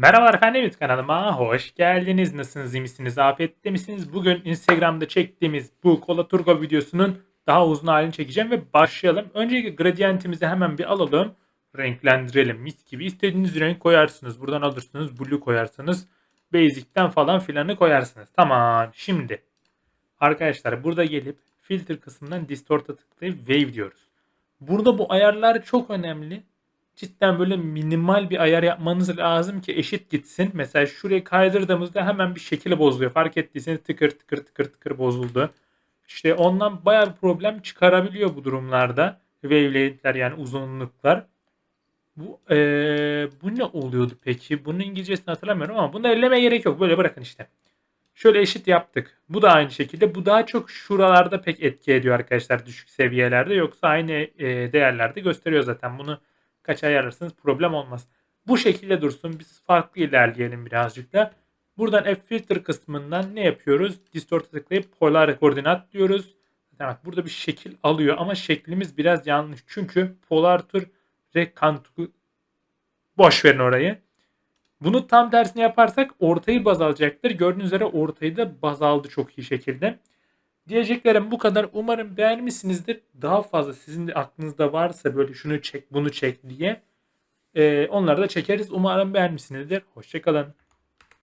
Merhabalar efendim YouTube kanalıma hoş geldiniz. Nasılsınız, iyi misiniz, afiyette misiniz? Bugün Instagram'da çektiğimiz bu Kola Turbo videosunun daha uzun halini çekeceğim ve başlayalım. Öncelikle gradientimizi hemen bir alalım. Renklendirelim mis gibi. İstediğiniz renk koyarsınız. Buradan alırsınız. Blue koyarsınız. Basic'ten falan filanı koyarsınız. Tamam. Şimdi arkadaşlar burada gelip filtre kısmından distort'a tıklayıp wave diyoruz. Burada bu ayarlar çok önemli cidden böyle minimal bir ayar yapmanız lazım ki eşit gitsin. Mesela şurayı kaydırdığımızda hemen bir şekilde bozuluyor. Fark ettiyseniz tıkır tıkır tıkır tıkır bozuldu. İşte ondan bayağı bir problem çıkarabiliyor bu durumlarda. Wavelength'ler yani uzunluklar. Bu eee, bu ne oluyordu peki? Bunun İngilizcesini hatırlamıyorum ama bunu elleme gerek yok. Böyle bırakın işte. Şöyle eşit yaptık. Bu da aynı şekilde. Bu daha çok şuralarda pek etki ediyor arkadaşlar düşük seviyelerde. Yoksa aynı e, değerlerde gösteriyor zaten. Bunu kaç ayarlarsanız problem olmaz. Bu şekilde dursun. Biz farklı ilerleyelim birazcık da. Buradan F filter kısmından ne yapıyoruz? Distort'a tıklayıp polar koordinat diyoruz. Evet, burada bir şekil alıyor ama şeklimiz biraz yanlış. Çünkü polar tur rekantu boş verin orayı. Bunu tam tersini yaparsak ortayı baz alacaktır. Gördüğünüz üzere ortayı da baz aldı çok iyi şekilde. Diyeceklerim bu kadar. Umarım beğenmişsinizdir. Daha fazla sizin de aklınızda varsa böyle şunu çek bunu çek diye e, onları da çekeriz. Umarım beğenmişsinizdir. Hoşçakalın.